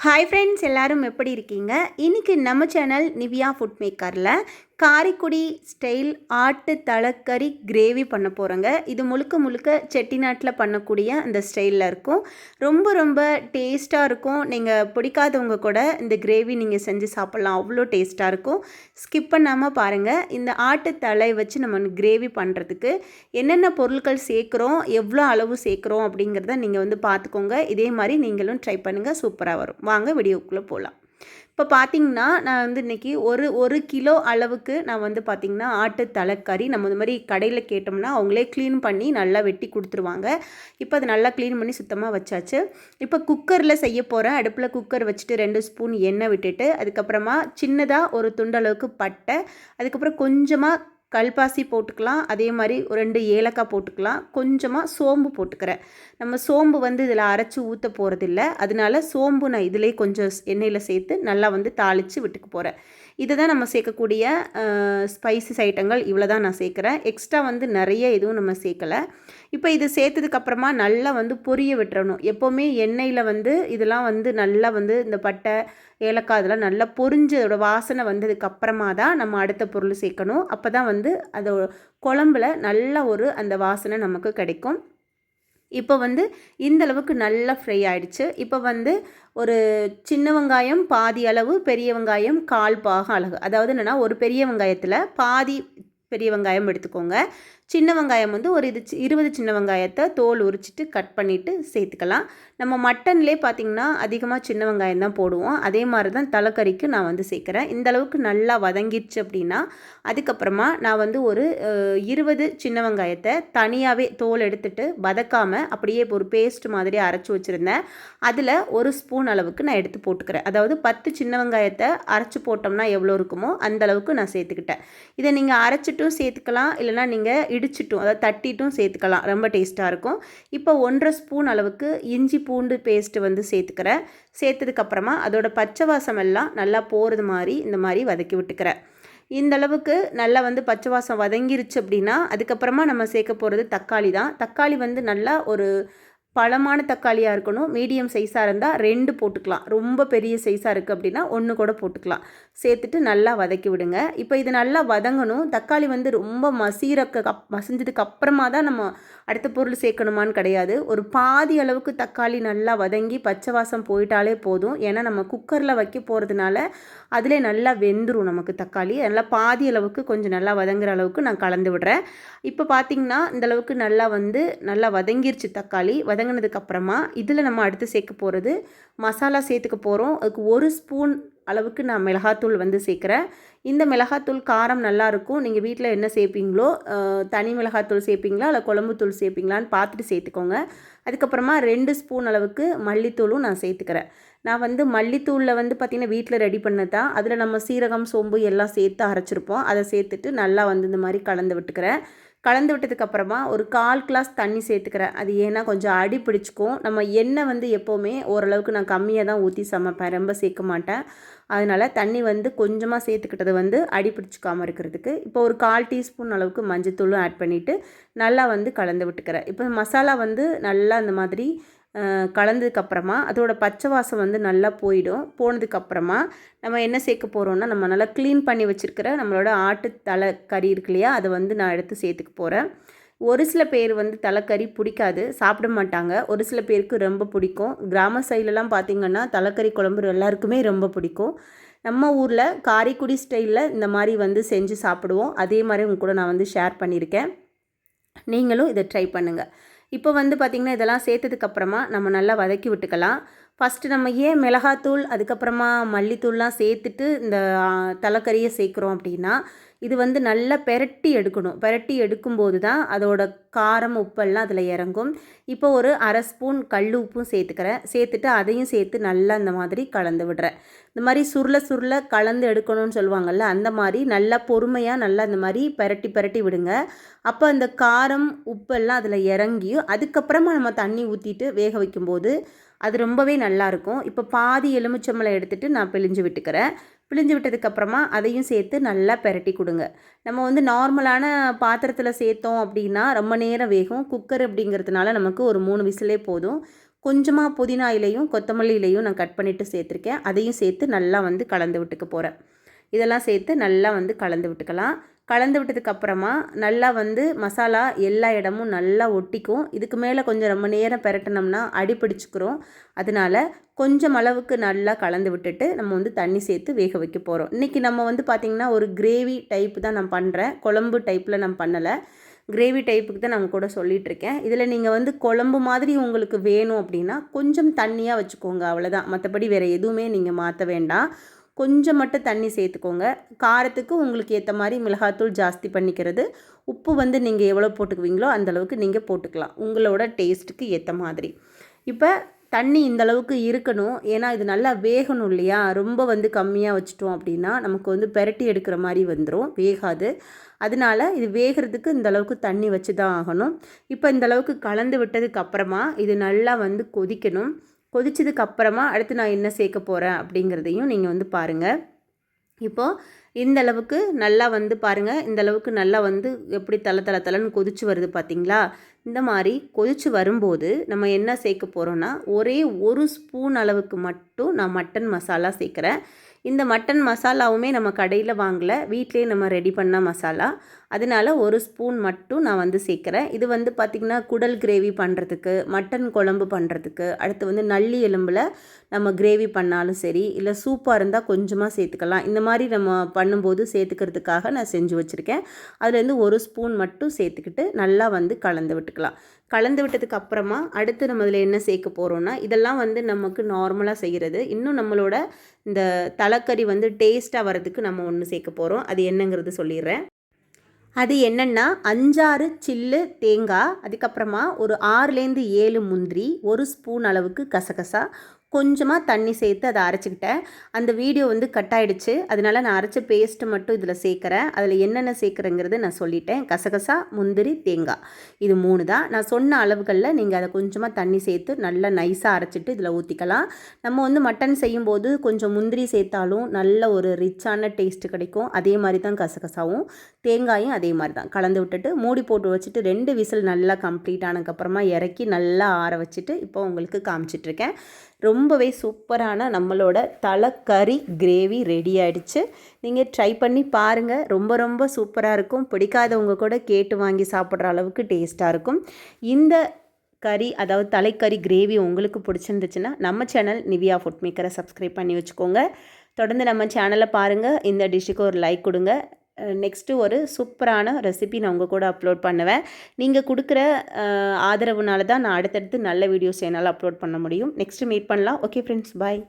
Hi friends எல்லோரும் எப்படி இருக்கீங்க? இன்றைக்கி நம்ம சேனல் நிவியா ஃபுட் மேக்கரில் காரைக்குடி ஸ்டைல் ஆட்டு தலைக்கறி கிரேவி பண்ண போகிறோங்க இது முழுக்க முழுக்க செட்டிநாட்டில் பண்ணக்கூடிய அந்த ஸ்டைலில் இருக்கும். ரொம்ப ரொம்ப டேஸ்ட்டாக இருக்கும். நீங்கள் பிடிக்காதவங்க கூட இந்த கிரேவி நீங்கள் செஞ்சு சாப்பிட்லாம். அவ்வளோ டேஸ்ட்டாக இருக்கும். ஸ்கிப் பண்ணாமல் பாருங்கள் இந்த ஆட்டு தலை வச்சு நம்ம கிரேவி பண்ணுறதுக்கு என்னென்ன பொருட்கள் சேர்க்குறோம் எவ்வளோ அளவு சேர்க்குறோம் அப்படிங்கிறத நீங்கள் வந்து பார்த்துக்கோங்க. இதே மாதிரி நீங்களும் ட்ரை பண்ணுங்கள் சூப்பராக வரும். வாங்க வீடியோக்குள்ளே போகலாம். இப்போ பார்த்தீங்கன்னா நான் வந்து இன்றைக்கி ஒரு ஒரு கிலோ அளவுக்கு நான் வந்து பார்த்திங்கன்னா ஆட்டு தலைக்கறி நம்ம இந்த மாதிரி கடையில் கேட்டோம்னா அவங்களே க்ளீன் பண்ணி நல்லா வெட்டி கொடுத்துருவாங்க. இப்போ அது நல்லா க்ளீன் பண்ணி சுத்தமாக வச்சாச்சு. இப்போ குக்கரில் செய்ய போகிறேன் அடுப்பில் குக்கர் வச்சுட்டு ரெண்டு ஸ்பூன் எண்ணெய் விட்டுட்டு அதுக்கப்புறமா சின்னதாக ஒரு துண்டளவுக்கு பட்டை அதுக்கப்புறம் கொஞ்சமாக கல்பாசி போட்டுக்கலாம். அதே மாதிரி ஒரு ரெண்டு ஏலக்காய் போட்டுக்கலாம். கொஞ்சமாக சோம்பு போட்டுக்கிறேன். நம்ம சோம்பு வந்து இதில் அரைச்சி ஊற்ற போகிறதில்ல அதனால சோம்பு நான் இதிலே கொஞ்சம் எண்ணெயில் சேர்த்து நல்லா வந்து தாளித்து விட்டுக்கு போகிறேன் இதை தான் நம்ம சேர்க்கக்கூடிய ஸ்பைசஸ் ஐட்டங்கள் இவ்வளோ தான் நான் சேர்க்குறேன். எக்ஸ்ட்ரா வந்து நிறைய எதுவும் நம்ம சேர்க்கலை. இப்போ இது சேர்த்ததுக்கப்புறமா நல்லா வந்து பொரிய விட்டுறணும். எப்போவுமே எண்ணெயில் வந்து இதெல்லாம் வந்து நல்லா வந்து இந்த பட்டை ஏலக்காய் இதெல்லாம் நல்லா பொரிஞ்சதோட வாசனை வந்ததுக்கப்புறமா தான் நம்ம அடுத்த பொருள் சேர்க்கணும். அப்போ தான் வந்து அதோட குழம்புல நல்ல ஒரு அந்த வாசனை நமக்கு கிடைக்கும். இப்போ வந்து இந்த அளவுக்கு நல்லா ஃப்ரை ஆகிடுச்சு இப்போ வந்து ஒரு சின்ன வெங்காயம் பாதி அளவு பெரிய வெங்காயம் கால் பாகம் அழகு. அதாவது என்னென்னா ஒரு பெரிய வெங்காயத்தில் பாதி பெரிய வெங்காயம் எடுத்துக்கோங்க. சின்ன வெங்காயம் வந்து ஒரு இது இருபது சின்ன வெங்காயத்தை தோல் உரிச்சிட்டு கட் பண்ணிவிட்டு சேர்த்துக்கலாம். நம்ம மட்டன்லேயே பார்த்திங்கன்னா அதிகமாக சின்ன வெங்காயம் தான் போடுவோம். அதே மாதிரி தான் தலைக்கறிக்கு நான் வந்து சேர்க்குறேன். இந்த அளவுக்கு நல்லா வதங்கிடுச்சு அப்படின்னா அதுக்கப்புறமா நான் வந்து ஒரு இருபது சின்ன வெங்காயத்தை தனியாகவே தோல் எடுத்துட்டு வதக்காமல் அப்படியே ஒரு பேஸ்ட் மாதிரி அரைச்சி வச்சுருந்தேன். அதில் ஒரு ஸ்பூன் அளவுக்கு நான் எடுத்து போட்டுக்கிறேன். அதாவது பத்து சின்ன வெங்காயத்தை அரைச்சி போட்டோம்னா எவ்வளோ இருக்குமோ அந்த அளவுக்கு நான் சேர்த்துக்கிட்டேன். இதை நீங்கள் அரைச்சிட்டும் சேர்த்துக்கலாம். இல்லைனா நீங்கள் இடிச்சிட்டும் அதாவது தட்டிட்டும் சேர்த்துக்கலாம். ரொம்ப டேஸ்ட்டாக இருக்கும். இப்போ ஒன்றரை ஸ்பூன் அளவுக்கு இஞ்சி பூண்டு பேஸ்ட்டு வந்து சேர்த்துக்கிறேன். சேர்த்ததுக்கப்புறமா அதோட பச்சை வாசம் எல்லாம் நல்லா போகிறது மாதிரி இந்த மாதிரி வதக்கி விட்டுக்கிறேன். இந்த அளவுக்கு நல்லா வந்து பச்சை வாசம் வதங்கிருச்சு அப்படின்னா அதுக்கப்புறமா நம்ம சேர்க்க போகிறது தக்காளி தான். தக்காளி வந்து நல்லா ஒரு பழமான தக்காளியாக இருக்கணும் மீடியம் சைஸாக இருந்தால் ரெண்டு போட்டுக்கலாம். ரொம்ப பெரிய சைஸாக இருக்குது அப்படின்னா ஒன்று கூட போட்டுக்கலாம். சேர்த்துட்டு நல்லா வதக்கி விடுங்க. இப்போ இது நல்லா வதங்கணும். தக்காளி வந்து ரொம்ப மசீரக்க கப் மசிஞ்சதுக்கு அப்புறமா தான் நம்ம அடுத்த பொருள் சேர்க்கணுமான்னு கிடையாது. ஒரு பாதி அளவுக்கு தக்காளி நல்லா வதங்கி பச்சை வாசம் போயிட்டாலே போதும். ஏன்னா நம்ம குக்கரில் வைக்க போகிறதுனால அதிலே நல்லா வெந்துடும் நமக்கு தக்காளி. நல்லா பாதி அளவுக்கு கொஞ்சம் நல்லா வதங்குற அளவுக்கு நான் கலந்து விடுறேன். இப்போ பார்த்திங்கன்னா இந்த அளவுக்கு நல்லா வந்து நல்லா வதங்கிருச்சு தக்காளி. வதங்கினதுக்கப்புறமா இதில் நம்ம அடுத்து சேர்க்க போகிறது மசாலா சேர்த்துக்க போகிறோம். அதுக்கு ஒரு ஸ்பூன் அளவுக்கு நான் மிளகாத்தூள் வந்து சேர்க்குறேன். இந்த மிளகாத்தூள் காரம் நல்லாயிருக்கும். நீங்கள் வீட்டில் என்ன சேர்ப்பீங்களோ தனி மிளகாத்தூள் சேர்ப்பீங்களா இல்லை குழம்புத்தூள் சேர்ப்பீங்களான்னு பார்த்துட்டு சேர்த்துக்கோங்க. அதுக்கப்புறமா ரெண்டு ஸ்பூன் அளவுக்கு மல்லித்தூளும் நான் சேர்த்துக்கிறேன். நான் வந்து மல்லித்தூளில் வந்து பார்த்திங்கன்னா வீட்டில் ரெடி பண்ணதான் அதில் நம்ம சீரகம் சோம்பு எல்லாம் சேர்த்து அரைச்சிருப்போம். அதை சேர்த்துட்டு நல்லா வந்து இந்த மாதிரி கலந்து விட்டுக்கிறேன். கலந்து விட்டதுக்கப்புறமா ஒரு கால் கிளாஸ் தண்ணி சேர்த்துக்கிறேன். அது ஏன்னா கொஞ்சம் அடி பிடிச்சிக்கும். நம்ம எண்ணெய் வந்து எப்போவுமே ஓரளவுக்கு நான் கம்மியாக தான் ஊற்றி சமைப்பேன் ரொம்ப சேர்க்க மாட்டேன். அதனால் தண்ணி வந்து கொஞ்சமாக சேர்த்துக்கிட்டது வந்து அடி பிடிச்சிக்காமல் இருக்கிறதுக்கு இப்போ ஒரு கால் டீஸ்பூன் அளவுக்கு மஞ்சத்தூளும் ஆட் பண்ணிவிட்டு நல்லா வந்து கலந்து விட்டுக்கிறேன். இப்போ மசாலா வந்து நல்லா அந்த மாதிரி கலந்ததுக்கப்புறமா அதோட பச்சை வாசம் வந்து நல்லா போயிடும். போனதுக்கப்புறமா நம்ம என்ன சேர்க்க போகிறோம்னா நம்ம நல்லா க்ளீன் பண்ணி வச்சுருக்கிற நம்மளோட ஆட்டு தலை கறி இருக்கு இல்லையா அதை வந்து நான் எடுத்து சேர்த்துக்க போகிறேன் ஒரு சில பேர் வந்து தலைக்கறி பிடிக்காது சாப்பிட மாட்டாங்க. ஒரு சில பேருக்கு ரொம்ப பிடிக்கும். கிராம சைட்லலாம் பார்த்திங்கன்னா தலைக்கறி குழம்பு எல்லாருக்குமே ரொம்ப பிடிக்கும். நம்ம ஊரில் காரைக்குடி ஸ்டைலில் இந்த மாதிரி வந்து செஞ்சு சாப்பிடுவோம். அதே மாதிரி உங்க கூட நான் வந்து ஷேர் பண்ணியிருக்கேன். நீங்களும் இதை ட்ரை பண்ணுங்கள் இப்போ வந்து பார்த்திங்கன்னா இதெல்லாம் சேர்த்ததுக்கப்புறமா நம்ம நல்லா வதக்கி விட்டுக்கலாம். ஃபஸ்ட்டு நம்ம ஏன் மிளகாத்தூள் அதுக்கப்புறமா மல்லித்தூள்லாம் சேர்த்துட்டு இந்த தலைக்கறியை சேர்க்குறோம் அப்படின்னா இது வந்து நல்லா பெரட்டி எடுக்கணும். பெரட்டி எடுக்கும்போது தான் அதோட காரம் உப்பெல்லாம் அதில் இறங்கும். இப்போ ஒரு அரை ஸ்பூன் கல் உப்பும் சேர்த்துக்கிறேன். சேர்த்துட்டு அதையும் சேர்த்து நல்லா இந்த மாதிரி கலந்து விடுறேன். இந்த மாதிரி சுருள சுருள கலந்து எடுக்கணும்னு சொல்லுவாங்கள்ல அந்த மாதிரி நல்லா பொறுமையாக நல்லா இந்த மாதிரி பெரட்டி பெரட்டி விடுங்க. அப்போ அந்த காரம் உப்பெல்லாம் அதில் இறங்கியும் அதுக்கப்புறமா நம்ம தண்ணி ஊற்றிட்டு வேக வைக்கும்போது அது ரொம்பவே நல்லாயிருக்கும் இப்போ பாதி எலுமிச்சம்பளம் எடுத்துகிட்டு நான் பிழிஞ்சு விட்டுக்கிறேன். பிழிஞ்சு விட்டதுக்கப்புறமா அதையும் சேர்த்து நல்லா பெரட்டி கொடுங்க. நம்ம வந்து நார்மலான பாத்திரத்தில் சேர்த்தோம் அப்படின்னா ரொம்ப நேரம் வேகும். குக்கர் அப்படிங்கிறதுனால நமக்கு ஒரு மூணு விசிலே போதும். கொஞ்சமாக புதினா இலையும் கொத்தமல்லி இலையும் நான் கட் பண்ணிவிட்டு சேர்த்துருக்கேன். அதையும் சேர்த்து நல்லா வந்து கலந்து விட்டுக்க போகிறேன் இதெல்லாம் சேர்த்து நல்லா வந்து கலந்து விட்டுக்கலாம். கலந்து விட்டதுக்கு அப்புறமா நல்லா வந்து மசாலா எல்லா இடமும் நல்லா ஒட்டிக்கும். இதுக்கு மேலே கொஞ்சம் ரொம்ப நேரம் பெரட்டினோம்னா அடி பிடிச்சிக்கிறோம். அதனால் கொஞ்சம் அளவுக்கு நல்லா கலந்து விட்டுட்டு நம்ம வந்து தண்ணி சேர்த்து வேக வைக்க போகிறோம் இன்றைக்கி நம்ம வந்து பார்த்திங்கன்னா ஒரு கிரேவி டைப் தான் நான் பண்ணுறேன் குழம்பு டைப்பில் நான் பண்ணலை. கிரேவி டைப்புக்கு தான் நான் கூட சொல்லிகிட்ருக்கேன் இதில் நீங்கள் வந்து குழம்பு மாதிரி உங்களுக்கு வேணும் அப்படின்னா கொஞ்சம் தண்ணியாக வச்சுக்கோங்க. அவ்வளோதான் மற்றபடி வேறு எதுவுமே நீங்கள் மாற்ற வேண்டாம். கொஞ்சம் மட்டும் தண்ணி சேர்த்துக்கோங்க. காரத்துக்கு உங்களுக்கு ஏற்ற மாதிரி மிளகாத்தூள் ஜாஸ்தி பண்ணிக்கிறது. உப்பு வந்து நீங்கள் எவ்வளோ போட்டுக்குவீங்களோ அந்தளவுக்கு நீங்கள் போட்டுக்கலாம். உங்களோட டேஸ்ட்டுக்கு ஏற்ற மாதிரி. இப்போ தண்ணி இந்த அளவுக்கு இருக்கணும். ஏன்னா இது நல்லா வேகணும் இல்லையா? ரொம்ப வந்து கம்மியாக வச்சுட்டோம் அப்படின்னா நமக்கு வந்து பெரட்டி எடுக்கிற மாதிரி வந்துடும் வேகாது. அதனால இது வேகிறதுக்கு இந்த அளவுக்கு தண்ணி வச்சு தான் ஆகணும். இப்போ இந்த அளவுக்கு கலந்து விட்டதுக்கு அப்புறமா இது நல்லா வந்து கொதிக்கணும். கொதிச்சதுக்கு அப்புறமா அடுத்து நான் என்ன சேர்க்க போகிறேன் அப்படிங்கிறதையும் நீங்கள் வந்து பாருங்கள் இப்போது இந்த அளவுக்கு நல்லா வந்து பாருங்கள் இந்த அளவுக்கு நல்லா வந்து எப்படி தலை தலை தலைன்னு கொதிச்சு வருது பார்த்தீங்களா இந்த மாதிரி கொதிச்சு வரும்போது நம்ம என்ன சேர்க்க போகிறோன்னா ஒரே ஒரு ஸ்பூன் அளவுக்கு மட்டும் நான் மட்டன் மசாலா சேர்க்குறேன். இந்த மட்டன் மசாலாவுமே நம்ம கடையில் வாங்கலை வீட்டிலே நம்ம ரெடி பண்ண மசாலா. அதனால் ஒரு ஸ்பூன் மட்டும் நான் வந்து சேர்க்குறேன். இது வந்து பார்த்திங்கன்னா குடல் கிரேவி பண்ணுறதுக்கு மட்டன் குழம்பு பண்ணுறதுக்கு அடுத்து வந்து நல்லி எலும்பில் நம்ம கிரேவி பண்ணாலும் சரி இல்லை சூப்பாக இருந்தால் கொஞ்சமாக சேர்த்துக்கலாம். இந்த மாதிரி நம்ம பண்ணும்போது சேர்த்துக்கிறதுக்காக நான் செஞ்சு வச்சுருக்கேன். அதுலேருந்து ஒரு ஸ்பூன் மட்டும் சேர்த்துக்கிட்டு நல்லா வந்து கலந்து விட்டுக்கலாம் கலந்து விட்டதுக்கு அப்புறமா அடுத்து நம்ம இதில் என்ன சேர்க்க போகிறோன்னா இதெல்லாம் வந்து நமக்கு நார்மலாக செய்கிறது இன்னும் நம்மளோட இந்த தலைக்கறி வந்து டேஸ்ட்டாக வரதுக்கு நம்ம ஒன்று சேர்க்க போகிறோம் அது என்னங்கிறது சொல்லிடுறேன். அது என்னென்னா அஞ்சாறு சில்லு தேங்காய் அதுக்கப்புறமா ஒரு ஆறுலேருந்து ஏழு முந்திரி ஒரு ஸ்பூன் அளவுக்கு கசகசா கொஞ்சமாக தண்ணி சேர்த்து அதை அரைச்சிக்கிட்டேன். அந்த வீடியோ வந்து கட் ஆகிடுச்சு அதனால் நான் அரைச்ச பேஸ்ட்டு மட்டும் இதில் சேர்க்குறேன். அதில் என்னென்ன சேர்க்குறேங்கிறது நான் சொல்லிட்டேன். கசகசா முந்திரி தேங்காய் இது மூணு தான். நான் சொன்ன அளவுகளில் நீங்கள் அதை கொஞ்சமாக தண்ணி சேர்த்து நல்லா நைஸாக அரைச்சிட்டு இதில் ஊற்றிக்கலாம் நம்ம வந்து மட்டன் செய்யும்போது கொஞ்சம் முந்திரி சேர்த்தாலும் நல்ல ஒரு ரிச்சான டேஸ்ட்டு கிடைக்கும். அதே மாதிரி தான் கசகசாவும். தேங்காயும் அதே மாதிரி தான். கலந்து விட்டுட்டு மூடி போட்டு வச்சுட்டு ரெண்டு விசில் நல்லா கம்ப்ளீட் ஆனதுக்கப்புறமா இறக்கி நல்லா ஆற வச்சுட்டு இப்போ உங்களுக்கு காமிச்சிட்ருக்கேன் ரொம்பவே சூப்பரான நம்மளோட தலைக்கறி கிரேவி ரெடி ஆகிடுச்சு நீங்கள் ட்ரை பண்ணி பாருங்கள் ரொம்ப ரொம்ப சூப்பராக இருக்கும். பிடிக்காதவங்க கூட கேட்டு வாங்கி சாப்பிட்ற அளவுக்கு டேஸ்ட்டாக இருக்கும். இந்த கறி அதாவது தலைக்கறி கிரேவி உங்களுக்கு பிடிச்சிருந்துச்சுன்னா நம்ம சேனல் நிவியா ஃபுட் மேக்கரை சப்ஸ்கிரைப் பண்ணி வச்சுக்கோங்க. தொடர்ந்து நம்ம சேனலை பாருங்கள் இந்த டிஷ்ஷுக்கு ஒரு லைக் கொடுங்க. நெக்ஸ்ட்டு ஒரு சூப்பரான ரெசிபி நான் உங்கள் கூட அப்லோட் பண்ணுவேன். நீங்கள் கொடுக்குற ஆதரவுனால தான் நான் அடுத்தடுத்து நல்ல வீடியோஸ் என்னால் அப்லோட் பண்ண முடியும். நெக்ஸ்ட்டு மீட் பண்ணலாம். Okay friends bye